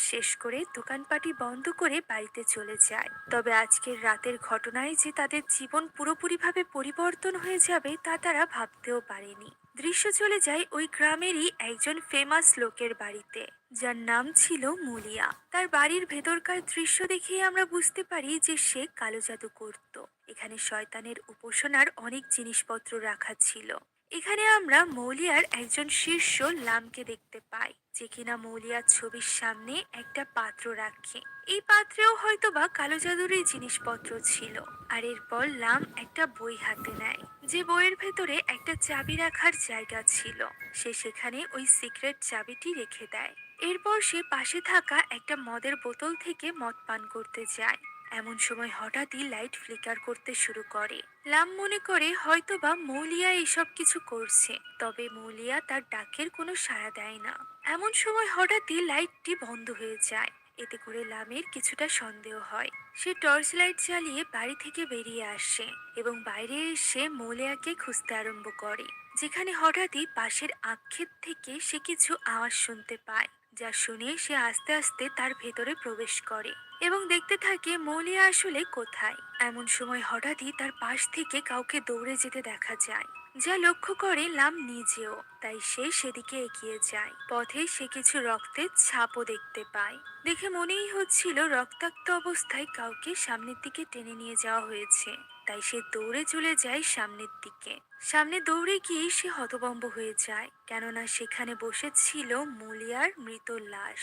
শেষ করে দোকানপাটি বন্ধ করে বাড়িতে চলে যায়। তবে আজকের রাতের ঘটনায় যে তাদের জীবন পুরোপুরিভাবে পরিবর্তন হয়ে যাবে তা তারা ভাবতেও পারেনি। দৃশ্য চলে যায় ওই গ্রামেরই একজন ফেমাস লোকের বাড়িতে, যার নাম ছিল মুলিয়া। তার বাড়ির ভেতরকার দৃশ্য দেখেই আমরা বুঝতে পারি যে সে কালো জাদু করত। এখানে শয়তানের উপাসনার অনেক জিনিসপত্র রাখা ছিল। এখানে আমরা মৌলিয়ার একজন শীর্ষ লামকে দেখতে পাই, যে কিনা মৌলিয়ার ছবির সামনে একটা পাত্র রাখে। এই পাত্রেও হয়তোবা কালো জাদুরের জিনিসপত্র ছিল, আর এরপর লাম একটা বই হাতে নেয়, যে বইয়ের ভেতরে একটা চাবি রাখার জায়গা ছিল। সে সেখানে ওই সিক্রেট চাবিটি রেখে দেয়। এরপর সে পাশে থাকা একটা মদের বোতল থেকে মদ পান করতে যায়। এমন সময় হঠাৎই লাইট ফ্লিকার করতে শুরু করে। লাম মনে করে হয়তোবা মৌলিয়া এইসব কিছু করছে, তবে মৌলিয়া তার ডাকের কোনো সাড়া দেয় না। এমন সময় হঠাৎই লাইটটি বন্ধ হয়ে যায়। এতে করে লামের কিছুটা সন্দেহ হয়। সে টর্চ লাইট জ্বালিয়ে বাড়ি থেকে বেরিয়ে আসে এবং বাইরে এসে মৌলিয়াকে খুঁজতে আরম্ভ করে, যেখানে হঠাৎই পাশের আক্ষেপ থেকে সে কিছু আওয়াজ শুনতে পায়। যা শুনে সে আস্তে আস্তে তার ভেতরে প্রবেশ করে এবং দেখতে থাকে মৌলিয়া আসলে কোথায়। এমন সময় হঠাৎই তার পাশ থেকে কাউকে দৌড়ে যেতে দেখা যায়, যা লক্ষ্য করে লাম নিজেও, তাই সে সেদিকে এগিয়ে যায়। পথে সে কিছু রক্তের ছাপও দেখতে পায়। দেখে মনেই হচ্ছিল রক্তাক্ত অবস্থায় কাউকে সামনের দিকে টেনে নিয়ে যাওয়া হয়েছে। তাই সে দৌড়ে চলে যায় সামনের দিকে। সামনে দৌড়ে গিয়ে সে হতভম্ব হয়ে যায়, কেননা সেখানে বসেছিল মুলিয়ার মৃত লাশ,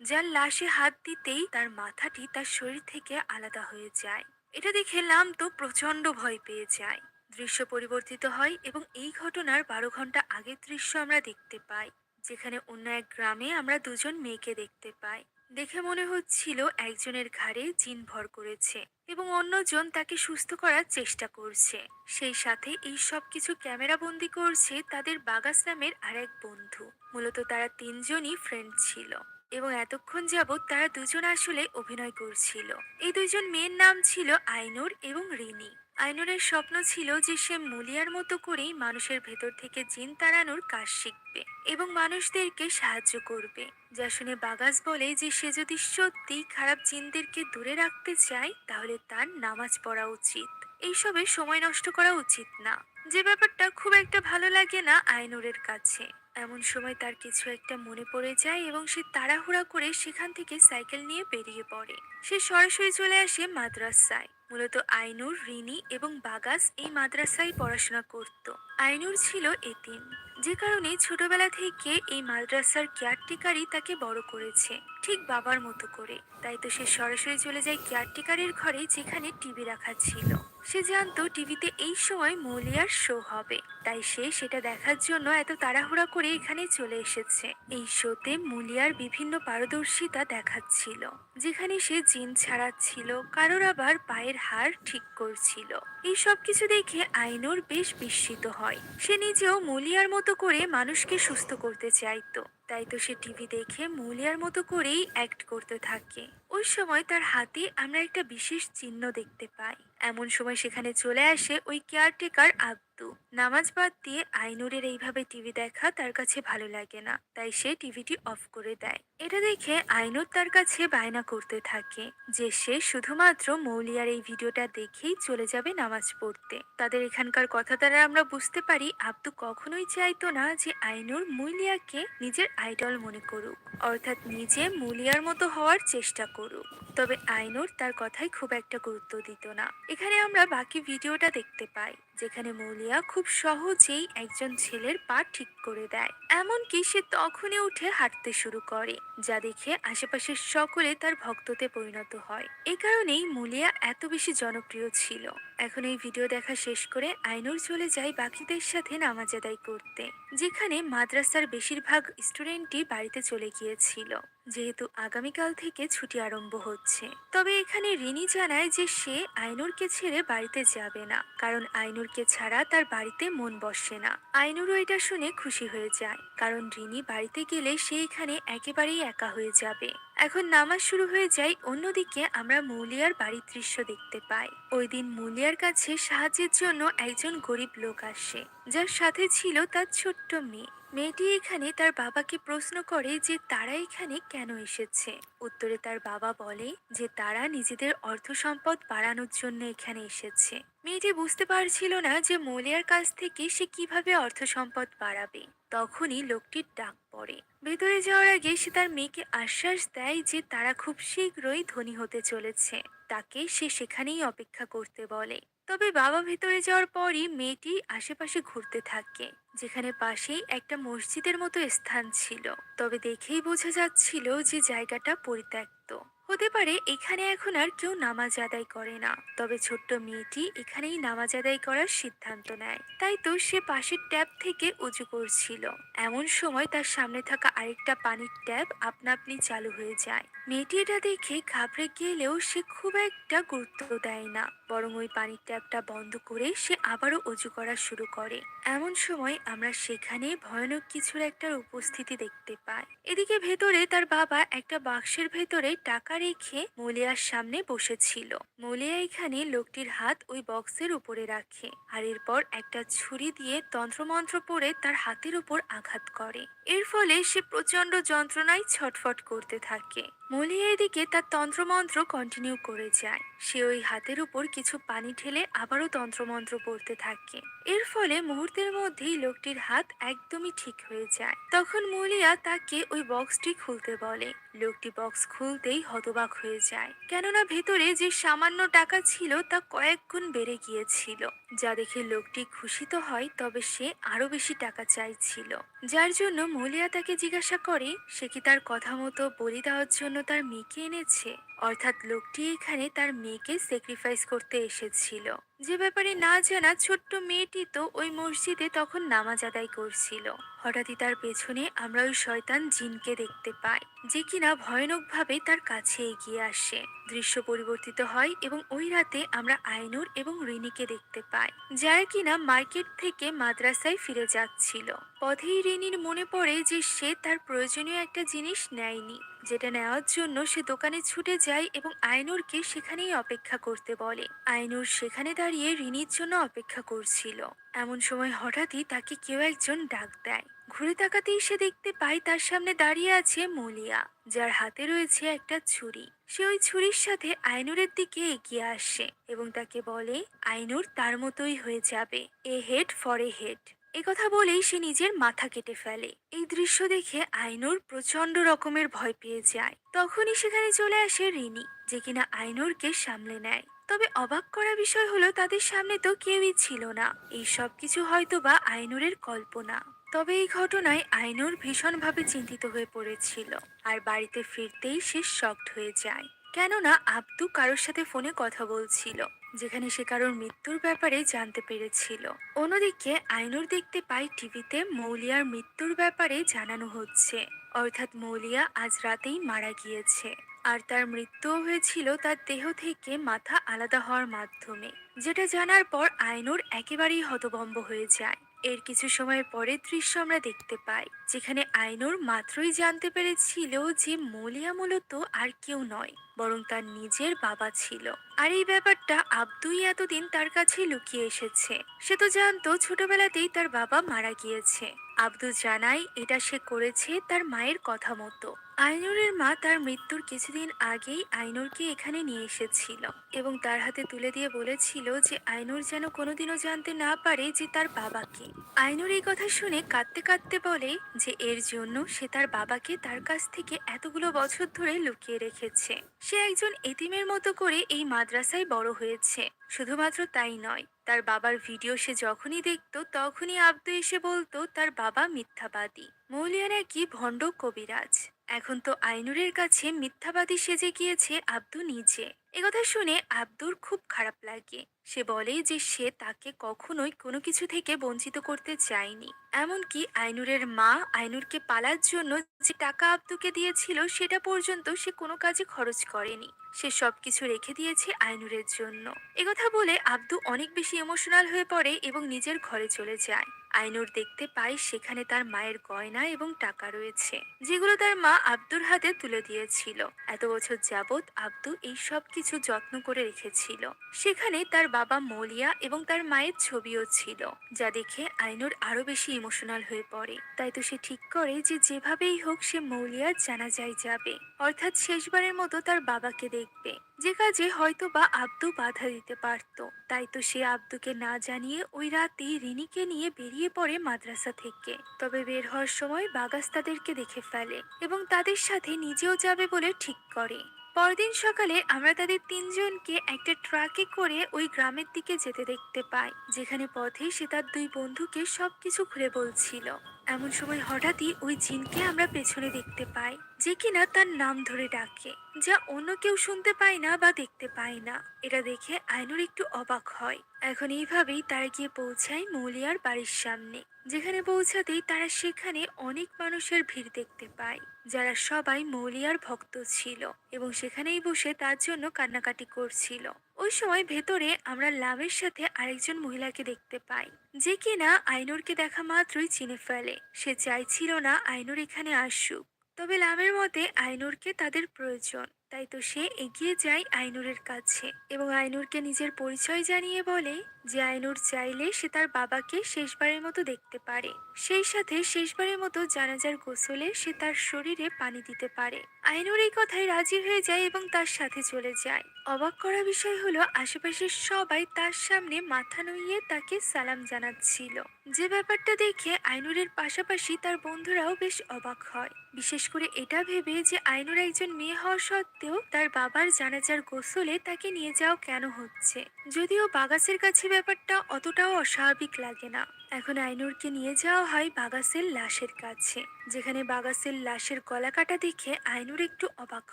যার লাশে হাত দিতেই তার মাথাটি তার শরীর থেকে আলাদা হয়ে যায়। এটা দেখে লাম তো প্রচণ্ড ভয় পেয়ে যায়। দৃশ্য পরিবর্তিত হয় এবং এই ঘটনার বারো ঘণ্টা আগের দৃশ্য আমরা দেখতে পাই, যেখানে অন্য এক গ্রামে আমরা দুজন মেয়েকে দেখতে পাই। দেখে মনে হচ্ছিল একজনের ঘাড়ে জিন ভর করেছে এবং অন্যজন তাকে সুস্থ করার চেষ্টা করছে। সেই সাথে এই সব কিছু ক্যামেরা বন্দি করছে তাদের বাগাস নামের আরেক বন্ধু। মূলত তারা তিনজনই ফ্রেন্ড ছিল এবং এতক্ষণ যাবৎ তারা দুজন আসলে অভিনয় করছিল। এই দুজন মেয়ের নাম ছিল আইনুর এবং রিনি। আইনুরের স্বপ্ন ছিল যে সে মুলিয়ার মতো করেই মানুষের ভেতর থেকে জিন তাড়ানোর কাজ শিখবে এবং মানুষদেরকে সাহায্য করবে। যা শুনে বাগাস বলে যে সে যদি সত্যি খারাপ জিনদেরকে দূরে রাখতে চায়, তাহলে তার নামাজ পড়া উচিত। এইসবে সময় নষ্ট করা উচিত না। যে ব্যাপারটা খুব একটা ভালো লাগে না আইনুরের কাছে। এমন সময় তার কিছু একটা মনে পড়ে যায় এবং সে তাড়াহুড়া করে সেখান থেকে সাইকেল নিয়ে বেরিয়ে পড়ে। সে সরাসরি চলে আসে মাদ্রাসায়। মূলত আইনুর, রিনি এবং বাগাস এই মাদ্রাসায় পড়াশোনা করত। আইনুর ছিল এতিম। যে কারণে ছোটবেলা থেকে এই মাদ্রাসার কেয়ারটেকারই তাকে বড় করেছে, ঠিক বাবার মতো করে। তাই তো সে সরাসরি চলে যায় কেয়ারটেকারের ঘরে যেখানে টিভি রাখা ছিল। সে জানতো টিভিতে এই সময় মৌলিয়ার শো হবে। তাই সে সেটা দেখার জন্য এত তাড়াহুড়া করে এখানে চলে এসেছে। এই শোতে মুলিয়ার বিভিন্ন পারদর্শিতা দেখাচ্ছিল, যেখানে সে জিন ছাড়াচ্ছিল, কারোর আবার পায়ের হার ঠিক করছিল। এই সব কিছু দেখে আইনুর বেশ বিস্মিত হয়। সে নিজেও মুলিয়ার মতো করে মানুষকে সুস্থ করতে চাইতো। তাই তো সে টিভি দেখে মুলিয়ার মতো করেই অ্যাক্ট করতে থাকে। ওই সময় তার হাতে আমরা একটা বিশেষ চিহ্ন দেখতে পাই। এমন সময় সেখানে চলে আসে ওই কেয়ারটেকার আব্দু। নামাজ বাদ দিয়ে আইনুরের এইভাবে টিভি দেখা তার কাছে ভালো লাগে না, তাই সে টিভিটি অফ করে দেয়। এটা দেখে আইনুর তার কাছে বায়না করতে থাকে যে সে শুধুমাত্র মৌলিয়ার এই ভিডিওটা দেখেই চলে যাবে নামাজ পড়তে। তাদের এখানকার কথা দ্বারা আমরা বুঝতে পারি আব্দু কখনোই চাইতো না যে আইনুর মুলিয়াকে নিজের আইডল মনে করুক, অর্থাৎ নিজে মুলিয়ার মতো হওয়ার চেষ্টা করুক। তবে আইনুর তার কথাই খুব একটা গুরুত্ব দিত না। এখানে আমরা বাকি ভিডিওটা দেখতে পাই। যেখানে মৌলিয়া খুব সহজেই একজন ছেলের পা ঠিক করে দেয়। এমনকি সে তখনই উঠে হাঁটতে শুরু করে, যা দেখে আশেপাশের সকলে তার ভক্ততে পরিণত হয়। এই কারণেই মুলিয়া এত বেশি জনপ্রিয় ছিল। এখন এই ভিডিও দেখা শেষ করে আইনুর চলে যায় বাকিদের সাথে নামাজ আদায় করতে, যেখানে মাদ্রাসার বেশিরভাগ স্টুডেন্টই বাড়িতে চলে গিয়েছিল, যেহেতু আগামীকাল থেকে ছুটি আরম্ভ হচ্ছে। তবে এখানে রিনি জানায় যে সে আইনুরকে ছেড়ে বাড়িতে যাবে না, কারণ আইনুরকে ছাড়া তার বাড়িতে মন বসে না। আইনুরও এটা শুনে খুশি হয়ে যায়, কারণ রিনি বাড়িতে গেলে সে এখানে একেবারেই একা হয়ে যাবে। এখন নামাজ শুরু হয়ে যায়, অন্যদিকে আমরা মৌলিয়ার বাড়ির দৃশ্য দেখতে পাই। ওই দিন মৌলিয়ার কাছে সাহায্যের জন্য একজন গরিব লোক আসে, যার সাথে ছিল তার ছোট্ট মেয়ে। মেয়েটি এখানে তার বাবাকে প্রশ্ন করে যে তারা এখানে কেন এসেছে। উত্তরে তার বাবা বলে যে তারা নিজেদের অর্থ সম্পদ বাড়ানোর জন্য এখানে এসেছে। মেয়েটি বুঝতে পারছিল না যে মৌলিয়ার কাছ থেকে সে কীভাবে অর্থ সম্পদ বাড়াবে। তখনই লোকটির ডাক পড়ে। ভেতরে যাওয়ার আগে সে তার মেয়েকে আশ্বাস দেয় যে তারা খুব শীঘ্রই ধনী হতে চলেছে। তাকে সে সেখানেই অপেক্ষা করতে বলে। তবে বাবা ভেতরে যাওয়ার পরই মেয়েটি আশেপাশে ঘুরতে থাকে, যেখানে পাশেই একটা মসজিদের মতো স্থান ছিল। তবে দেখেই বোঝা যাচ্ছিল যে জায়গাটা পরিত্যক্ত। হতে পারে এখানে এখন আর কেউ নামাজ আদায় করে না। তবে ছোট্ট মেয়েটি এখানেই নামাজ আদায় করার সিদ্ধান্ত নেয়। তাই তো সে পাশের ট্যাব থেকে উঁচু করছিল। এমন সময় তার সামনে থাকা আরেকটা পানির ট্যাব আপনা আপনি চালু হয়ে যায়। মেয়েটি এটা দেখে ঘাবড়ে গেলেও সে খুব একটা গুরুত্ব দেয় না। বরং ওই পানির ট্যাপটা বন্ধ করে সে আবারও অজু করা শুরু করে। এমন সময় আমরা সেখানে ভয়ানক কিছুর একটা উপস্থিতি দেখতে পাই। এদিকে ভেতরে তার বাবা একটা বাক্সের ভেতরে টাকা রেখে মলিয়ার সামনে বসেছিল। মলিয়া এখানে লোকটির হাত ওই বক্সের উপরে রাখে আর এরপর একটা ছুরি দিয়ে তন্ত্রমন্ত্র পরে তার হাতের উপর আঘাত করে। এর ফলে সে প্রচণ্ড যন্ত্রণায় ছটফট করতে থাকে। মলিয়া এদিকে তার তন্ত্রমন্ত্র কন্টিনিউ করে যায়। সে ওই হাতের উপর কিছু পানি ঢেলে আবারও তন্ত্রমন্ত্র পড়তে থাকে। এর ফলে মুহূর্তের মধ্যেই লোকটির হাত একদমই ঠিক হয়ে যায়। তখন মলিয়া তাকে ওই বক্সটি খুলতে বলে। লোকটি বক্স খুলতেই হতবাক হয়ে যায়। কেননা ভেতরে যে সামান্য টাকা ছিল তা কয়েক গুণ বেড়ে গিয়েছিল। যা দেখে লোকটি খুশি তো হয়, তবে সে আরও বেশি টাকা চাইছিল। যার জন্য মলিয়া তাকে জিজ্ঞাসা করে, সে কি তার কথা মতো বলি দেওয়ার জন্য তার মেয়েকে এনেছে? অর্থাৎ লোকটি এখানে তার মেয়েকে স্যাক্রিফাইস করতে এসেছিল। যে ব্যাপারে না জানা, ছোট্ট মেয়েটি তো ওই মসজিদে তখন নামাজ আদায় করছিল। হঠাৎই তার পেছনে আমরা ওই শয়তান জিনকে দেখতে পাই, যে কিনা ভয়ানকভাবে তার কাছে এগিয়ে আসে। দৃশ্য পরিবর্তিত হয় এবং ওই রাতে আমরা আইনুর এবং রিনিকে দেখতে পাই, যারা কিনা মার্কেট থেকে মাদ্রাসায় ফিরে যাচ্ছিল। পথেই রিনির মনে পড়ে যে সে তার প্রয়োজনীয় একটা জিনিস নেয়নি। যেটা নেওয়ার জন্য সে দোকানে ছুটে যায় এবং আইনুরকে সেখানেই অপেক্ষা করতে বলে। আইনুর সেখানে দাঁড়িয়ে রিনির জন্য অপেক্ষা করছিল। এমন সময় হঠাৎই তাকে কেউ একজন ডাক দেয়। ঘুরে তাকাতেই সে দেখতে পায় তার সামনে দাঁড়িয়ে আছে মলিয়া, যার হাতে রয়েছে একটা ছুরি। সে ওই ছুরির সাথে আইনুরের দিকে এগিয়ে আসে এবং তাকে বলে, আইনুর তার মতোই হয়ে যাবে। A head for a head. কথা বলেই সে নিজের মাথা কেটে ফেলে। এই দৃশ্য দেখে আইনুর প্রচণ্ড রকমের ভয় পেয়ে যায়। তখনই সেখানে চলে আসে রিনি, যে কিনা আইনুরকে সামলে নেয়। তবে অবাক করা বিষয় হলো, তাদের সামনে তো কেউই ছিল না। এই সব কিছু হয়তো বা আইনুরের কল্পনা। তবে এই ঘটনায় আইনুর ভীষণভাবে চিন্তিত হয়ে পড়েছিল। আর বাড়িতে ফিরতেই সে শক্ট হয়ে যায়। কেননা আব্দু কারোর সাথে ফোনে কথা বলছিল। যেখানে সে কারোর মৃত্যুর ব্যাপারে জানতে পেরেছিল। অন্যদিকে আইনুর দেখতে পাই টিভিতে মৌলিয়ার মৃত্যুর ব্যাপারে জানানো হচ্ছে। অর্থাৎ মৌলিয়া আজ রাতেই মারা গিয়েছে। আর তার মৃত্যুও হয়েছিল তার দেহ থেকে মাথা আলাদা হওয়ার মাধ্যমে। যেটা জানার পর আইনুর একেবারেই হতভম্ব হয়ে যায়। এর কিছু সময় পরে দৃশ্য আমরা দেখতে পাই, যেখানে আইনুর মাত্রই জানতে পেরেছিল যে মলিয়া মূলত আর কেউ নয়, বরং তার নিজের বাবা ছিল। আর এই ব্যাপারটা আব্দুই এতদিন তার কাছে লুকিয়ে এসেছে। সে তো জানতো ছোটবেলাতেই তার বাবা মারা গিয়েছে। আব্দু জানাই এটা সে করেছে তার মায়ের কথা মতো। আইনুরের মা তার মৃত্যুর কিছুদিন আগেই আইনুরকে এখানে নিয়ে এসেছিল এবং তার হাতে তুলে দিয়ে বলেছিল যে আইনুর যেন কোনোদিনও জানতে না পারে যে তার বাবাকে। আইনুর এই কথা শুনে কাঁদতে কাঁদতে বলে যে এর জন্য সে তার বাবাকে তার কাছ থেকে এতগুলো বছর ধরে লুকিয়ে রেখেছে। সে একজন এতিমের মতো করে এই মাদ্রাসায় বড় হয়েছে। শুধুমাত্র তাই নয় তার বাবার ভিডিও সে যখনই দেখত, তখনই আব্দু এসে বলতো, তার বাবা মিথ্যাবাদী। মৌলিয়া নাকি ভণ্ড কবিরাজ? এখন তো আইনুরের কাছে মিথ্যাবাদী সেজে গিয়েছে আব্দু নিজে। একথা শুনে আব্দুর খুব খারাপ লাগে। সে বলে যে সে তাকে কখনোই কোনো কিছু থেকে বঞ্চিত করতে চায়নি। এমনকি আইনুরের মা আইনুরকে পালার জন্য যে টাকা আব্দুকে দিয়েছিল সেটা পর্যন্ত সে কোনো কাজে খরচ করেনি। সে সবকিছু রেখে দিয়েছে আইনুরের জন্য। একথা বলে আব্দু অনেক বেশি ইমোশনাল হয়ে পড়ে এবং নিজের ঘরে চলে যায়। আইনুর দেখতে পায় সেখানে তার মায়ের গয়না এবং টাকা রয়েছে, যেগুলো তার মা আব্দুর হাতে তুলে দিয়েছিল। এত বছর যাবৎ আব্দু এই সব কিছু কিছু যত্ন করে রেখেছিল। সেখানে তার বাবা মলিয়া এবং তার মায়ের ছবিও ছিল, যা দেখে আইনুর আরও বেশি ইমোশনাল হয়ে পড়ে। তাই তো সে ঠিক করে যে যেভাবেই হোক সে মৌলিয়ার জানাজায় যাবে। অর্থাৎ শেষবারের মতো তার বাবাকে দেখবে। যে কাজে হয়তো বা আব্দু বাধা দিতে পারত। তাই তো সে আব্দুকে না জানিয়ে ওই রাতেই রিনিকে নিয়ে বেরিয়ে পড়ে মাদ্রাসা থেকে। তবে বের হওয়ার সময় বাগাস তাদেরকে দেখে ফেলে এবং তাদের সাথে নিজেও যাবে বলে ঠিক করে। পরদিন সকালে আমরা তাদের তিনজনকে একটা ট্রাকে করে ওই গ্রামের দিকে যেতে দেখতে পাই, যেখানে পথে সে তার দুই বন্ধুকে সবকিছু খুলে বলছিল। এমন সময় হঠাৎই ওই জিনকে আমরা পেছনে দেখতে পাই, যে কিনা তার নাম ধরে ডাকে, যা অন্য কেউ শুনতে পায় না বা দেখতে পায় না। এটা দেখে আইনুর একটু অবাক হয়। এখন এইভাবেই তারা গিয়ে পৌঁছায় মৌলিয়ার বাড়ির সামনে, যেখানে পৌঁছাতেই তারা সেখানে অনেক মানুষের ভিড় দেখতে পায়। যারা সবাই মৌলিয়ার ভক্ত ছিল এবং সেখানেই বসে তার জন্য কান্নাকাটি করছিল। ওই সময় ভেতরে আমরা লাভের সাথে আরেকজন মহিলাকে দেখতে পাই, যে কিনা আইনুরকে দেখা মাত্রই চিনে ফেলে। সে চাইছিল না আইনুর এখানে আসুক, তবে লাভের মতে আইনুরকে তাদের প্রয়োজন, তাই তো সে এগিয়ে যায় আইনুরের কাছে এবং আইনুরকে নিজের পরিচয় জানিয়ে বলে যে আইনুর চাইলে সে তার বাবাকে শেষবারের মতো দেখতে পারে। সেই সাথে শেষবারের মতো জানাজার গোসলে সে তার শরীরে পানি দিতে পারে। আইনুর এই কথায় রাজি হয়ে যায় এবং তার সাথে চলে যায়। অবাক করা বিষয় হলো, আশেপাশের সবাই তার সামনে মাথা নুইয়ে তাকে সালাম জানাচ্ছিল। যে ব্যাপারটা দেখে আইনুরের পাশাপাশি তার বন্ধুরাও বেশ অবাক হয়। বিশেষ করে এটা ভেবে যে আইনুর একজন মেয়ে হওয়া সত্ত্বেও তার বাবার জানাজার গোসলে তাকে নিয়ে যাওয়া কেন হচ্ছে? যদিও বাগাসের কাছে ব্যাপারটা অতটাও অস্বাভাবিক লাগে না। এখন আইনুরকে নিয়ে যাওয়া হয় বাগাসের লাশের কাছে, যেখানে বাগাসের লাশের গলা কাটা দেখে আইনুর একটু অবাক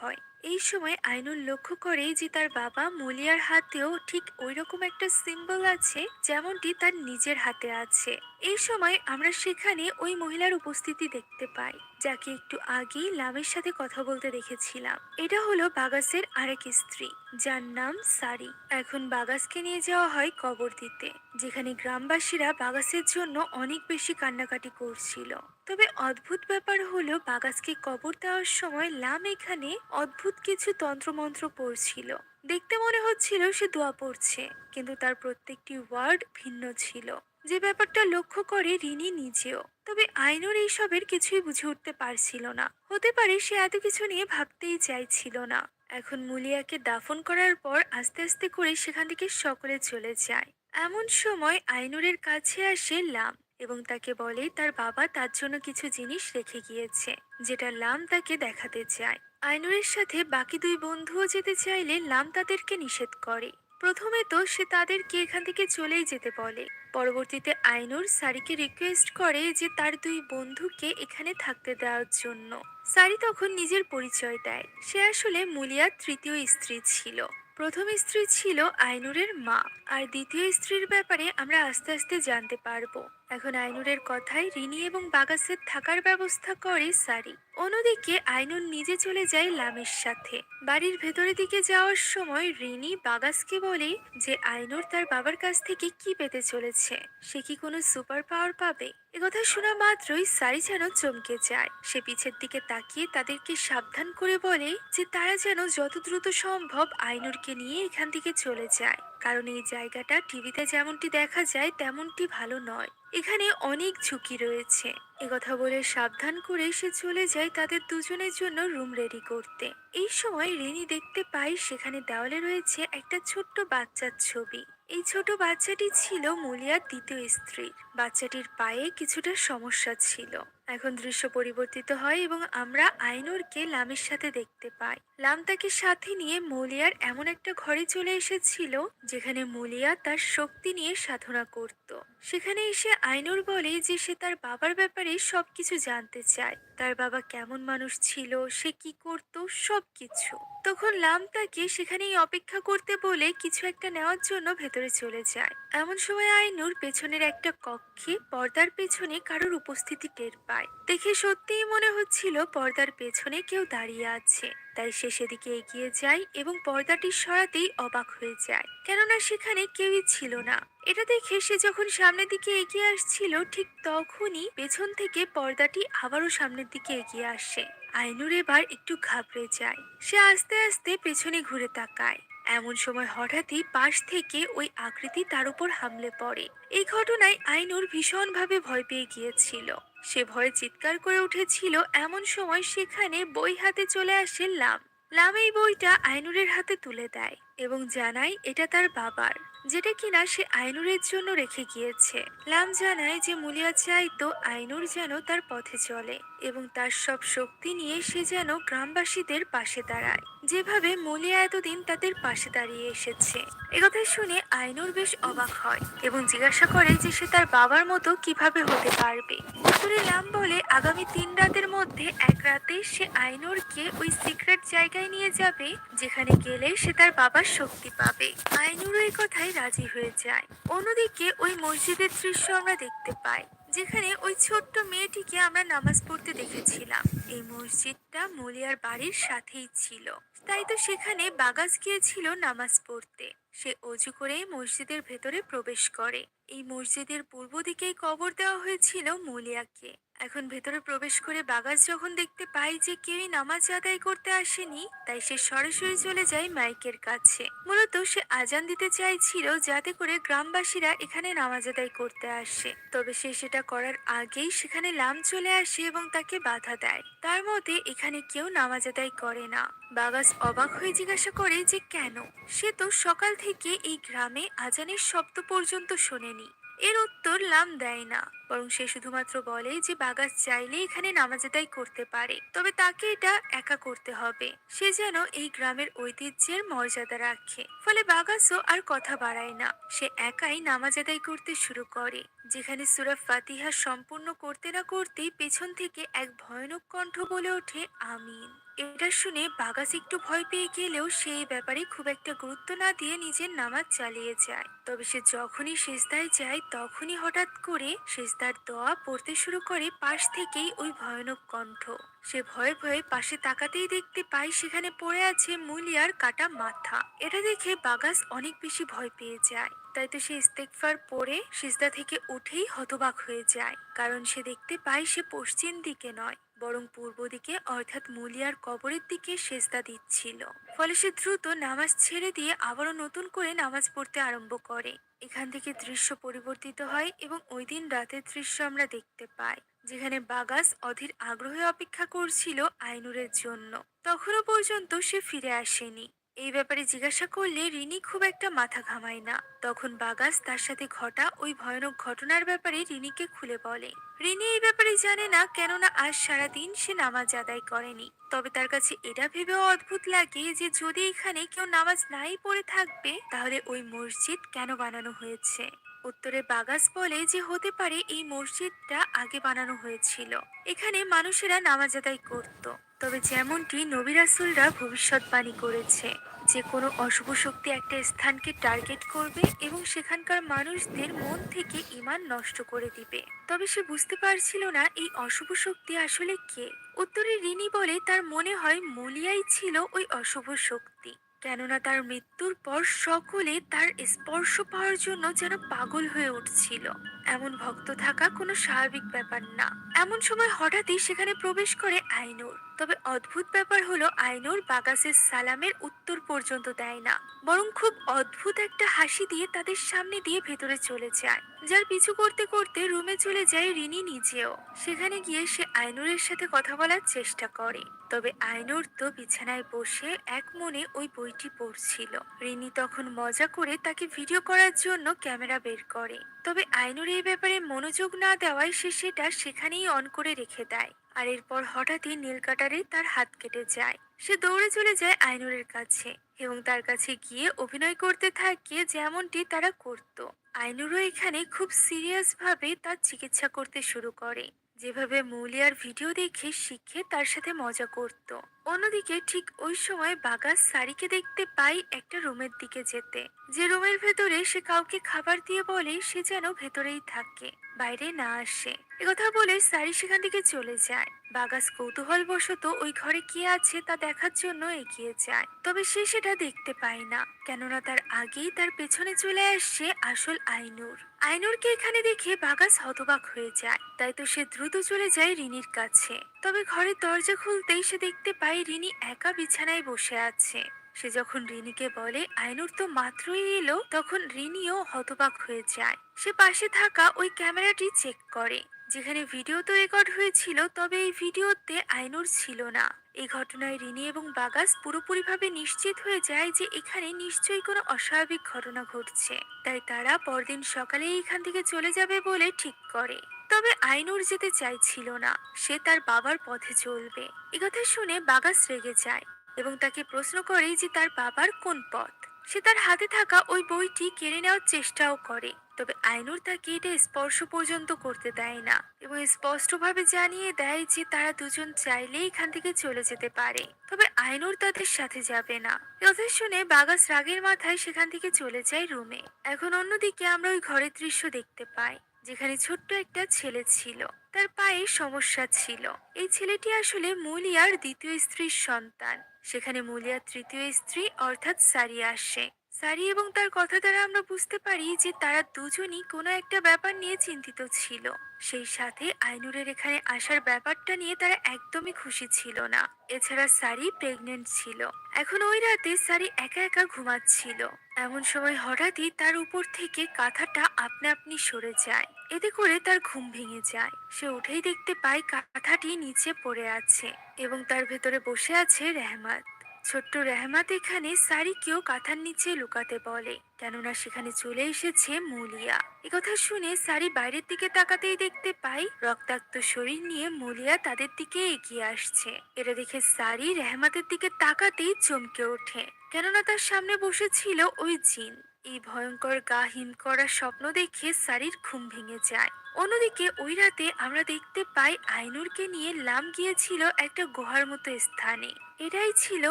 হয়। এই সময় আইনুর লক্ষ্য করে যে তার বাবা মলিয়ার হাতেও ঠিক ওই রকম একটা সিম্বল আছে, যেমনটি তার নিজের হাতে আছে। এই সময় আমরা সেখানে ওই মহিলার উপস্থিতি দেখতে পাই, যাকে একটু আগেই লামের সাথে কথা বলতে দেখেছিলাম। এটা হলো বাগাসের আরেক স্ত্রী, যার নাম সারি। এখন বাগাসকে নিয়ে যাওয়া হয় কবর দিতে, যেখানে গ্রামবাসীরা বাগাসের জন্য অনেক বেশি কান্নাকাটি করছিল। তবে অদ্ভুত ব্যাপার হলো বাগাসকে কবর দেওয়ার সময় লাম এখানে অদ্ভুত কিছু তন্ত্রমন্ত্র পড়ছিল। দেখতে মনে হচ্ছিল সে দোয়া পড়ছে, কিন্তু তার প্রত্যেকটি ওয়ার্ড ভিন্ন ছিল। যে ব্যাপারটা লক্ষ্য করে রিনি নিজেও। তবে আইনুর এইসবের কিছুই বুঝে উঠতে পারছিল না। হতে পারে সে এত কিছু নিয়ে ভাবতেই চাইছিল না। এখন মুলিয়াকে দাফন করার পর আস্তে আস্তে করে সেখান থেকে সকলে চলে যায়। এমন সময় আইনুরের কাছে আসে লাম এবং তাকে বলে, তার বাবা তার জন্য কিছু জিনিস রেখে গিয়েছে, যেটা লাম তাকে দেখাতে চায়। আইনুরের সাথে বাকি দুই বন্ধুও যেতে চাইলে লাম তাদেরকে নিষেধ করে। প্রথমে তো সে তাদেরকে এখান থেকে চলেই যেতে বলে। পরবর্তীতে আইনুর সারিকে রিকোয়েস্ট করে যে তার দুই বন্ধুকে এখানে থাকতে দেওয়ার জন্য। সারি তখন নিজের পরিচয় দেয়। সে আসলে মুলিয়ার তৃতীয় স্ত্রী ছিল। প্রথম স্ত্রী ছিল আইনুরের মা। আর দ্বিতীয় স্ত্রীর ব্যাপারে আমরা আস্তে আস্তে জানতে পারব। এখন আইনুরের কথায় রিনি এবং বাগাসের থাকার ব্যবস্থা করে সারি। অন্যদিকে আইনুর নিজে চলে যায় লামের সাথে। বাড়ির ভেতরের দিকে যাওয়ার সময় রিনি বাগাসকে বলে যে, আইনুর তার বাবার কাছ থেকে কি পেতে চলেছে? সে কি কোনো সুপার পাওয়ার পাবে? একথা শোনা মাত্রই সারি যেন চমকে যায়। সে পিছের দিকে তাকিয়ে তাদেরকে সাবধান করে বলে যে, তারা যেন যত দ্রুত সম্ভব আইনুরকে নিয়ে এখান থেকে চলে যায়। কারণ এই জায়গাটা টিভিতে যেমনটি দেখা যায়, তেমনটি ভালো নয়। এখানে অনেক ঝুঁকি রয়েছে। একথা বলে সাবধান করে সে চলে যায় তাদের দুজনের জন্য রুম রেডি করতে। এই সময় রিনি দেখতে পাই সেখানে দেওয়ালে রয়েছে একটা ছোট্ট বাচ্চার ছবি। এই ছোট বাচ্চাটি ছিল মুলিয়ার দ্বিতীয় স্ত্রী। বাচ্চাটির পায়ে কিছুটা সমস্যা ছিল। এখন দৃশ্য পরিবর্তিত হয় এবং আমরা আইনুরকে লামের সাথে দেখতে পাই। লাম তাকে সাথে নিয়ে মলিয়ার এমন একটা ঘরে চলে এসেছিল, যেখানে মলিয়া তার শক্তি নিয়ে সাধনা করত। সেখানে এসে আইনুর বলে যে সে তার বাবার ব্যাপারে সবকিছু জানতে চায়। তার বাবা কেমন মানুষ ছিল, সে কি করত, সবকিছু। তখন লাম তাকে সেখানেই অপেক্ষা করতে বলে কিছু একটা নেওয়ার জন্য ভেতরে চলে যায়। এমন সময় আইনুর পেছনের একটা কক্ষে পর্দার পেছনে কারোর উপস্থিতি টের পায়। দেখে সত্যিই মনে হচ্ছিল পর্দার পেছনে কেউ দাঁড়িয়ে আছে। তাই সে সেদিকে এগিয়ে যায় এবং পর্দাটি সরাতেই অবাক হয়ে যায়। কেননা সেখানে কেউই ছিল না। এটা দেখে সে যখন সামনের দিকে এগিয়ে আসছিল, ঠিক তখনই পেছন থেকে পর্দাটি আবারও সামনের দিকে এগিয়ে আসে। আইনুর এবার একটু ঘাবড়ে যায়। সে আস্তে আস্তে পেছনে ঘুরে তাকায়। এমন সময় হঠাৎই পাশ থেকে ওই আকৃতি তার উপর হামলে পড়ে। এই ঘটনায় আইনুর ভীষণভাবে ভয় পেয়ে গিয়েছিল। সে ভয়ে চিৎকার করে উঠেছিল, এমন সময় সেখানে বই হাতে চলে আসে লাম। লাম এই বইটা আইনুরের হাতে তুলে দেয় এবং জানায় এটা তার বাবার। যেটা কিনা সে আইনুরের জন্য রেখে গিয়েছে। লাম জানায় যে মুলিয়া চাইতো আইনুর যেন তার পথে চলে এবং তার সব শক্তি নিয়ে সে যেন গ্রামবাসীদের পাশে দাঁড়ায়। যেভাবে মুলিয়া এতদিন তাদের পাশে দাঁড়িয়ে এসেছে। একথা শুনে আইনুর বেশ অবাক হয় এবং জিজ্ঞাসা করে যে সে তার বাবার মতো কীভাবে হতে পারবে। উত্তরে লাম বলে, আগামী তিন রাতের মধ্যে এক রাতে সে আইনুরকে ওই সিক্রেট জায়গায় নিয়ে যাবে, যেখানে গেলে সে তার বাবার শক্তি পাবে। আইনুরও এই কথায় রাজি হয়ে যায়। অন্যদিকে ওই মসজিদের দৃশ্য আমরা দেখতে পাই, যেখানে ওই ছোট্ট মেয়েটিকে আমরা নামাজ পড়তে দেখেছিলাম। এই মসজিদটা মলিয়ার বাড়ির সাথেই ছিল। তাই তো সেখানে বাগাস গিয়েছিল নামাজ পড়তে। সে অজু করে মসজিদের ভেতরে প্রবেশ করে। এই মসজিদের পূর্ব দিকেই কবর দেওয়া হয়েছিল মুলিয়াকে। এখন ভেতরে প্রবেশ করে বাগাস যখন দেখতে পাই যে কেউই নামাজ আদায় করতে আসেনি, তাই সে সরাসরি চলে যায় মাইকের কাছে। মূলত সে আজান দিতে চাইছিল যাতে করে গ্রামবাসীরা এখানে নামাজ আদায় করতে আসে। তবে সে সেটা করার আগেই সেখানে লাম চলে আসে এবং তাকে বাধা দেয়। তার মতে, এখানে কেউ নামাজ আদায় করে না। বাগাস অবাক হয়ে জিজ্ঞাসা করে যে কেন? সে তো সকাল থেকে এই গ্রামে আজানের শব্দ পর্যন্ত শোনেনি। এর উত্তর লাম দেয় না, বরং সে শুধুমাত্র বলে যে বাগাস চাইলে এখানে নামাজ আদায় করতে পারে। তবে তাকে এটা একা করতে হবে। সে যেন এই গ্রামের ঐতিহ্যের মর্যাদা রাখে। ফলে বাগাসও আর কথা বাড়ায় না। সে একাই নামাজ আদায় করতে শুরু করে, যেখানে সুরা ফাতিহা সম্পূর্ণ করতে না করতেই পেছন থেকে এক ভয়ানক কণ্ঠ বলে ওঠে, আমিন। এটা শুনে বাগাস একটু ভয় পেয়ে গেলেও সে এই ব্যাপারে খুব একটা গুরুত্ব না দিয়ে নিজের নামাজ চালিয়ে যায়। তবে সে যখনই সেজদায় যায়, তখনই হঠাৎ করে সেজদার দোয়া পড়তে শুরু করে পাশ থেকেই ওই ভয়ানক কণ্ঠ। সে ভয়ে ভয়ে পাশে তাকাতেই দেখতে পায় সেখানে পড়ে আছে মুলিয়ার কাটা মাথা। এটা দেখে বাগাস অনেক বেশি ভয় পেয়ে যায়। তাই তো সে ইস্তেকফার পরে সিজদা থেকে উঠেই হতবাক হয়ে যায়। কারণ সে দেখতে পায় সে পশ্চিম দিকে নয়। বরং পূর্ব দিকে, অর্থাৎ মুলিয়ার কবরের দিকে সেজদা দিচ্ছিল। ফলে সে দ্রুত নামাজ ছেড়ে দিয়ে আবারও নতুন করে নামাজ পড়তে আরম্ভ করে। এখান থেকে দৃশ্য পরিবর্তিত হয় এবং ওই দিন রাতের দৃশ্য আমরা দেখতে পাই, যেখানে বাগাস অধীর আগ্রহে অপেক্ষা করছিল আইনুরের জন্য। তখনও পর্যন্ত সে ফিরে আসেনি। এই ব্যাপারে জিজ্ঞাসা করলে রিনি খুব একটা মাথা ঘামায় না। তখন বাগাস তার সাথে ঘটা ওই ভয়ানক ঘটনার ব্যাপারে রিনিকে খুলে বলে। রিনি এই ব্যাপারে জানে না, কেননা আজ সারাদিন সে নামাজ আদায় করেনি। তবে তার কাছে এটা ভেবেও অদ্ভুত লাগে যে যদি এখানে কেউ নামাজ নাই পড়ে থাকবে, তাহলে ওই মসজিদ কেন বানানো হয়েছে? উত্তরে বাগাস বলে যে হতে পারে এই মসজিদটা আগে বানানো হয়েছিল। এখানে মানুষেরা নামাজ আদায় করত। তবে যেমনটি নবী রাসূলরা ভবিষ্যৎবাণী করেছে যে কোনো অশুভ শক্তি একটা স্থানকে টার্গেট করবে এবং সেখানকার মানুষদের মন থেকে ইমান নষ্ট করে দিবে। তবে সে বুঝতে পারছিল না এই অশুভ শক্তি আসলে কে। উত্তরে রিনি বলে তার মনে হয় মলিয়াই ছিল ওই অশুভ শক্তি। কেননা তার মৃত্যুর পর সকলে তার স্পর্শ পাওয়ার জন্য যেন পাগল হয়ে উঠছিল। এমন ভক্ত থাকা কোনো স্বাভাবিক ব্যাপার না। এমন সময় হঠাৎই সেখানে প্রবেশ করে আইনুর। তবে অদ্ভুত ব্যাপার হলো আইনুর বাগাসের সালামের উত্তর পর্যন্ত দেয় না। বরং খুব অদ্ভুত একটা হাসি দিয়ে তাদের সামনে দিয়ে ভেতরে চলে যায়। যার পিছু করতে করতে রুমে চলে যায় রিনি নিজেও। সেখানে গিয়ে সে আইনুরের সাথে কথা বলার চেষ্টা করে। তবে আইনুর তো বিছানায় বসে এক মনে ওই বইটি পড়ছিল। রিনি তখন মজা করে তাকে ভিডিও করার জন্য ক্যামেরা বের করে। তবে আইনুর এই ব্যাপারে মনোযোগ না দেওয়ায় সে সেটা সেখানেই অন করে রেখে দেয়। আর এরপর হঠাৎই নীল কাটারে তার হাত কেটে যায়। সে দৌড়ে চলে যায় আইনুরের কাছে এবং তার কাছে গিয়ে অভিনয় করতে থাকে যেমনটি তারা করত। আইনুরও এখানে খুব সিরিয়াসভাবে তার চিকিৎসা করতে শুরু করে। যেভাবে মৌলিয়ার ভিডিও দেখে শিখে তার সাথে মজা করত। অন্যদিকে ঠিক ওই সময় বাগাস সারিকে দেখতে পাই একটা রুমের দিকে যেতে। যে রুমের ভেতরে সে কাউকে খাবার দিয়ে বলে, সে যেন ভেতরেই থাকে। বাইরে না আসে। একথা বলে সারি সেখান থেকে চলে যায়। বাগাস কৌতূহল বশত ওই ঘরে কি আছে তা দেখার জন্য এগিয়ে যায়। তবে সে সেটা দেখতে পায় না। কেননা তার আগেই তার পেছনে চলে আসছে আসল আইনুর। আইনুরকে এখানে দেখে বাগাস হতবাক হয়ে যায়। তাই তো সে দ্রুত চলে যায় রিনির কাছে। তবে ঘরের দরজা খুলতেই সে দেখতে পায় রিনি একা বিছানায় বসে আছে। সে যখন রিনিকে বলে, আইনুর তো মাত্রই এলো, তখন রিনিও হতবাক হয়ে যায়। সে পাশে থাকা ওই ক্যামেরাটি চেক করে। যেখানে ভিডিও তো রেকর্ড হয়েছিল, তবে এই ভিডিওতে আইনুর ছিল না। এই ঘটনায় রিনি এবং বাগাস পুরোপুরিভাবে নিশ্চিত হয়ে যায় যে এখানে নিশ্চয়ই কোনো অস্বাভাবিক ঘটনা ঘটছে। তাই তারা পরদিন সকালে এখান থেকে চলে যাবে বলে ঠিক করে। তবে আইনুর যেতে চাইছিল না। সে তার বাবার পথে চলবে। একথা শুনে বাগাস রেগে যায়। এবং তাকে প্রশ্ন করে যে তার বাবার কোন পথ। সে তার হাতে থাকা ওই বইটি কেড়ে নেওয়ার চেষ্টাও করে, তবে আইনুর তাকে এটা স্পর্শ পর্যন্ত করতে দেয় না এবং স্পষ্টভাবে জানিয়ে দেয় যে তারা দুজন চাইলে এখান থেকে চলে যেতে পারে। তবে আইনুর তাদের সাথে যাবে না। কথা শুনে বাগাস রাগের মাথায় সেখান থেকে চলে যায় রুমে। এখন অন্যদিকে আমরা ওই ঘরের দৃশ্য দেখতে পাই, যেখানে ছোট্ট একটা ছেলে ছিল। তার পায়ে সমস্যা ছিল। এই ছেলেটি আসলে মুলিয়ার দ্বিতীয় স্ত্রীর সন্তান। সেখানে মুলিয়ার তৃতীয় স্ত্রী অর্থাৎ সারিয়া আসে। সারি এবং তার কথা দ্বারা আমরা বুঝতে পারি যে তারা দুজনই কোনো একটা ব্যাপার নিয়ে চিন্তিত ছিল। সেই সাথে আইনুরের এখানে আসার ব্যাপারটা নিয়ে তারা একদমই খুশি ছিল না। এছাড়া সারি প্রেগনেন্ট ছিল। এখন ওই রাতে সারি একা একা ঘুমাচ্ছিল। এমন সময় হঠাৎই তার উপর থেকে কাঁথাটা আপনা আপনি সরে যায়। এতে করে তার ঘুম ভেঙে যায়। সে উঠেই দেখতে পায় কাঁথাটি নিচে পড়ে আছে এবং তার ভেতরে বসে আছে রেহমাত। ছোট্ট রেহমাত এখানে সারিকেও কাঁথার নিচে লুকাতে বলে, কেননা সেখানে চলে এসেছে মুলিয়া। একথা শুনে সারি বাইরের দিকে তাকাতেই দেখতে পাই রক্তাক্ত শরীর নিয়ে মুলিয়া তাদের দিকে এগিয়ে আসছে। এটা দেখে সারি রেহমাতের দিকে তাকাতেই চমকে ওঠে, কেননা তার সামনে বসেছিল ওই জিন। এই ভয়ঙ্কর গা হিম করা স্বপ্ন দেখে সারির ঘুম ভেঙে যায়। অন্যদিকে ওই রাতে আমরা দেখতে পাই আইনুরকে নিয়ে লাম গিয়েছিল একটা গুহার মতো স্থানে। এটাই ছিল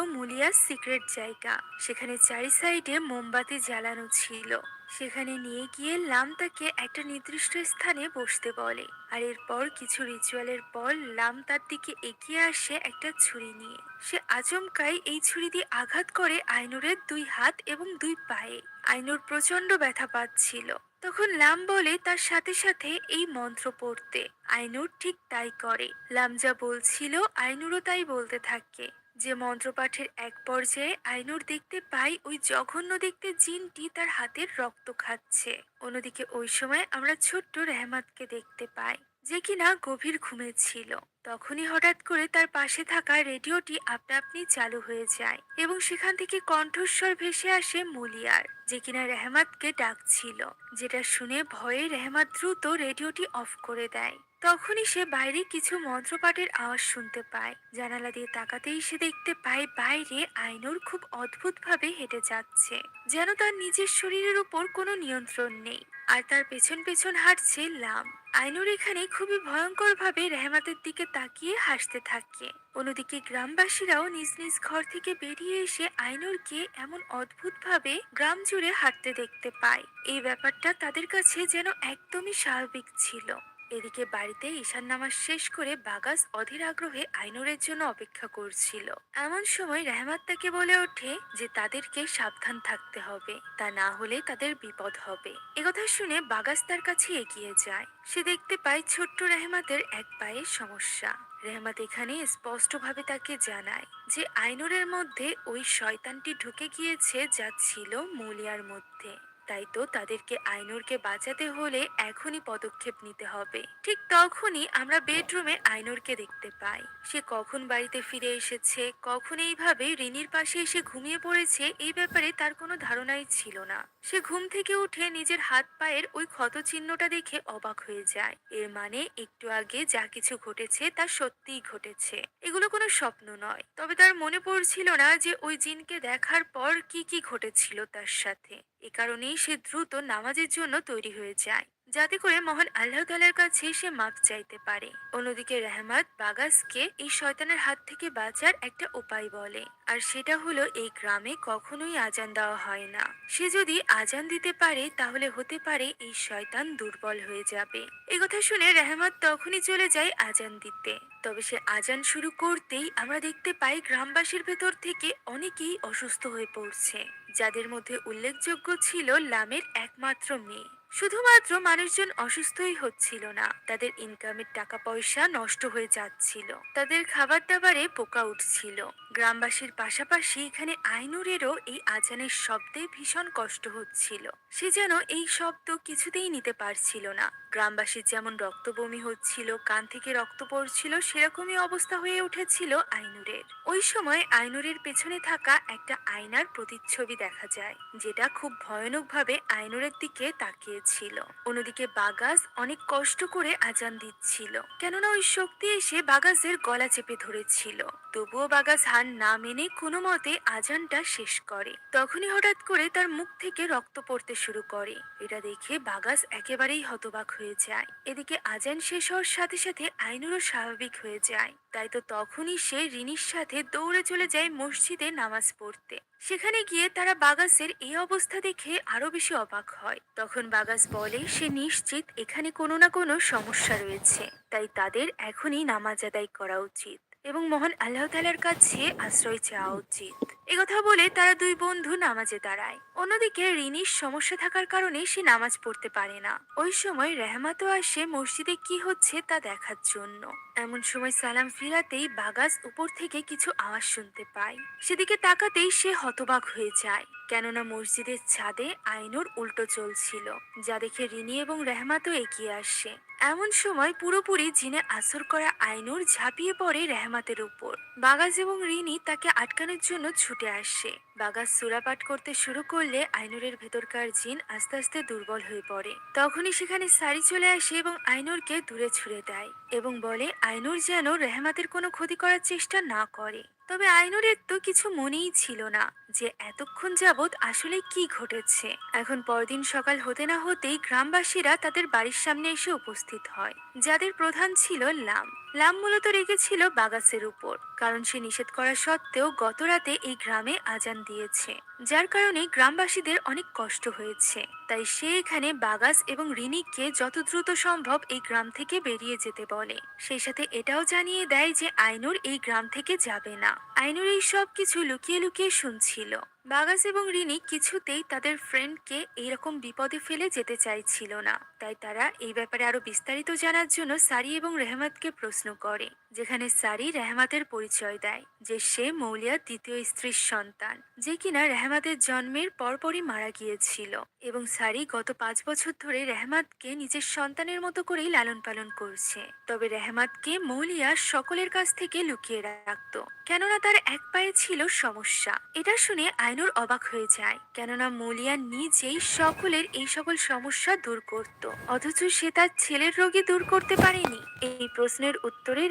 মুলিয়ার সিক্রেট জায়গা। সেখানে চারি সাইডে মোমবাতি জ্বালানো ছিল। সেখানে নিয়ে গিয়ে লাম তাকে একটা নির্দিষ্ট স্থানে বসতে বলে। আর এরপর কিছু রিচুয়ালের পর লাম তার দিকে এগিয়ে আসে একটা ছুরি নিয়ে। সে আচমকাই এই ছুরি দিয়ে আঘাত করে আইনুরের দুই হাত এবং দুই পায়ে। আইনুর প্রচণ্ড ব্যথা পাচ্ছিল। তখন লাম বলে, তার সাথে সাথে এই মন্ত্র পড়তে। আইনুর ঠিক তাই করে। লাম যা বলছিল, আইনুরও তাই বলতে থাকে। যে মন্ত্রপাঠের এক পর্যায়ে আইনুর দেখতে পাই, ওই জঘন্য দেখতে জিনটি তার হাতের রক্ত খাচ্ছে। অন্যদিকে ওই সময় আমরা ছোট্ট রেহমাতকে দেখতে পাই, যে কিনা গভীর ঘুমে ছিল। তখনই হঠাৎ করে তার পাশে থাকা রেডিওটি আপনা আপনি চালু হয়ে যায় এবং সেখান থেকে কণ্ঠস্বর ভেসে আসে মুলিয়ার, যে কিনা রেহমাতকে ডাকছিল, যেটা শুনে ভয়ে রেহমাত দ্রুত রেডিওটি অফ করে দেয়। তখনই সে বাইরে কিছু মন্ত্রপাঠের আওয়াজ শুনতে পায়। জানালা দিয়ে তাকাতেই সে দেখতে পায় বাইরে আইনুর খুব অদ্ভুতভাবে হেঁটে যাচ্ছে, যেন তার নিজের শরীরের উপর কোনো নিয়ন্ত্রণ নেই। আর তার পেছন পেছন হাঁটছে লাম। আইনুর এখানে খুবই ভয়ঙ্কর ভাবে রেহমাতের দিকে তাকিয়ে হাসতে থাকে। অন্যদিকে গ্রামবাসীরাও নিজ নিজ ঘর থেকে বেরিয়ে এসে আইনুরকে এমন অদ্ভুত ভাবে গ্রাম জুড়ে হাঁটতে দেখতে পায়। এই ব্যাপারটা তাদের কাছে যেন একদমই স্বাভাবিক ছিল। এদিকে বাড়িতে ঈশান নামাজ শেষ করে বাগাস অধীর আগ্রহে আইনুরের জন্য অপেক্ষা করছিল। এমন সময় রেহমাত তাকে বলে ওঠে যে তাদেরকে সাবধান থাকতে হবে, তা না হলে তাদের বিপদ হবে। একথা শুনে বাগাস তার কাছে এগিয়ে যায়। সে দেখতে পায় ছোট্ট রেহমাতের এক পায়ে সমস্যা। রেহমাত এখানে স্পষ্টভাবে তাকে জানায় যে আইনুরের মধ্যে ওই শয়তানটি ঢুকে গিয়েছে যা ছিল মুলিয়ার মধ্যে। তাই তো তাদেরকে আইনুরকে বাঁচাতে হলে এখনই পদক্ষেপ নিতে হবে। ঠিক তখনই আমরা বেডরুমে আইনুরকে দেখতে পাই। সে কখন বাড়িতে ফিরে এসেছে, কখন এইভাবে রিনির পাশে এসে ঘুমিয়ে পড়েছে, এই ব্যাপারে তার কোনো ধারণাই ছিল না। সে ঘুম থেকে উঠে নিজের হাত পায়ের ওই ক্ষত চিহ্নটা দেখে অবাক হয়ে যায়। এর মানে একটু আগে যা কিছু ঘটেছে তা সত্যিই ঘটেছে। এগুলো কোনো স্বপ্ন নয়। তবে তার মনে পড়ছিল না যে ওই জিনকে দেখার পর কি কি ঘটেছিল তার সাথে। এ কারণেই সে দ্রুত নামাজের জন্য তৈরি হয়ে যায়। যাতে করে মহান আল্লাহ তালার কাছে সে মাপ চাইতে পারে। অন্যদিকে রেহমাত বাগাসকে এই শয়তানের হাত থেকে বাঁচার একটা উপায় বলে। আর সেটা হলো, এই গ্রামে কখনোই আজান দেওয়া হয় না। সে যদি আজান দিতে পারে, তাহলে হতে পারে এই শয়তান দুর্বল হয়ে যাবে। এই কথা শুনে রেহমাত তখনই চলে যায় আজান দিতে। তবে সে আজান শুরু করতেই আমরা দেখতে পাই গ্রামবাসীর ভেতর থেকে অনেকেই অসুস্থ হয়ে পড়ছে। যাদের মধ্যে উল্লেখযোগ্য ছিল লামের একমাত্র মেয়ে। শুধুমাত্র মানুষজন অসুস্থই হচ্ছিল না, তাদের ইনকামের টাকা পয়সা নষ্ট হয়ে যাচ্ছিল। তাদের খাবার দাবারে পোকা উঠছিল। গ্রামবাসীর পাশাপাশি এখানে আইনুরেরও এই আজানের শব্দে ভীষণ কষ্ট হচ্ছিল। সে যেন এই শব্দ কিছুতেই নিতে পারছিল না। গ্রামবাসীর যেমন রক্ত বমি হচ্ছিল, কান থেকে রক্ত পড়ছিল, সেরকমই অবস্থা হয়ে উঠেছিল আইনুরের। ওই সময় আইনুরের পেছনে থাকা একটা আয়নার প্রতিচ্ছবি দেখা যায়, যেটা খুব ভয়ানকভাবে আইনুরের দিকে তাকিয়েছিল। অন্যদিকে বাগাস অনেক কষ্ট করে আজান দিচ্ছিল, কেননা ওই শক্তি এসে বাগাসের গলা চেপে ধরেছিল। তবুও বাগাস হার না মেনে কোনো মতে আজানটা শেষ করে। তখনই হঠাৎ করে তার মুখ থেকে রক্ত পড়তে শুরু করে। এটা দেখে বাগাস একেবারেই হতবাক হয়ে যায়। এদিকে আজান শেষ হওয়ার সাথে সাথে আইনুরও স্বাভাবিক হয়ে যায়। তাই তো তখনই সে রিনির সাথে দৌড়ে চলে যায় মসজিদে নামাজ পড়তে। সেখানে গিয়ে তারা বাগাসের এই অবস্থা দেখে আরও বেশি অবাক হয়। তখন বাগাস বলে, সে নিশ্চিত এখানে কোনো না কোনো সমস্যা রয়েছে। তাই তাদের এখনই নামাজ আদায় করা উচিত। এবং মহান আল্লাহ তালার কাছে আশ্রয় চাওয়া উচিত। কথা বলে তারা দুই বন্ধু নামাজে দাঁড়ায়। অন্যদিকে রিনির সমস্যা থাকার কারণে সে নামাজ পড়তে পারে না। ওই সময় রেহমাতও আসে মসজিদে কি হচ্ছে তা দেখার জন্য। এমন সময় সালাম ফিরাতেই বাগাস উপর থেকে কিছু আওয়াজ শুনতে পায়। সেদিকে তাকাতেই সে হতবাক হয়ে যায়, কেননা মসজিদের ছাদে আইনুর উল্টো চলছিল, যা দেখে রিনি এবং রেহমাতও এগিয়ে আসে। এমন সময় পুরোপুরি জিনে আসর করা আইনুর ঝাঁপিয়ে পড়ে রেহমাতের উপর। বাগাস এবং রিনি তাকে আটকানোর জন্য ছুটে আসে। বাগাস সুরাপাট করতে শুরু করলে আইনুরের ভেতরকার জিন আস্তে আস্তে দুর্বল হয়ে পড়ে। তখনই সেখানে সারি চলে আসে এবং আইনুরকে দূরে ছুড়ে দেয় এবং বলে, আইনুর যেন রেহমাতের কোনো ক্ষতি করার চেষ্টা না করে। তবে আইনুরের তো কিছু মনেই ছিল না যে এতক্ষণ যাবৎ আসলে কি ঘটেছে। এখন পরদিন সকাল হতে না হতেই গ্রামবাসীরা তাদের বাড়ির সামনে এসে উপস্থিত হয়, যাদের প্রধান ছিল লাম। লাম মূলত রেগেছিল বাগাসের উপর। কারণ সে নিষেধ করা সত্ত্বেও গত রাতে এই গ্রামে আজান দিয়েছে। যার কারণে গ্রামবাসীদের অনেক কষ্ট হয়েছে। তাই সে এখানে বাগাস এবং রিনিককে যত দ্রুত সম্ভব এই গ্রাম থেকে বেরিয়ে যেতে বলে। সেই সাথে এটাও জানিয়ে দেয় যে আইনুর এই গ্রাম থেকে যাবে না। আইনুর এই সব কিছু লুকিয়ে লুকিয়ে শুনছিল। বাগাস এবং রিনি কিছুতেই তাদের ফ্রেন্ডকে এইরকম বিপদে ফেলে যেতে চাইছিল না। তাই তারা এই ব্যাপারে আরও বিস্তারিত জানার জন্য সারি এবং রেহমাতকে প্রশ্ন করে, যেখানে সারি রেহমাতের পরিচয় দেয়, যে সে মৌলিয়ার দ্বিতীয় স্ত্রীর সন্তান, যে কিনা রেহমাতের জন্মের পরপরই মারা গিয়েছিল এবং সারি গত পাঁচ বছর ধরে রেহমাতকে নিজের সন্তানের মতো করেই লালন পালন করছে। তবে রেহমাতকে মৌলিয়া সকলের কাছ থেকে লুকিয়ে রাখত, কেননা তার এক পায়ে ছিল সমস্যা। এটা শুনে আইনুর অবাক হয়ে যায়। কেননা মলিয়া নিজেই সকলের এই সকল সমস্যা দূর করত। অথচ সে তার ছেলের রোগী দূর করতে পারেনি। এই প্রশ্নের উত্তরে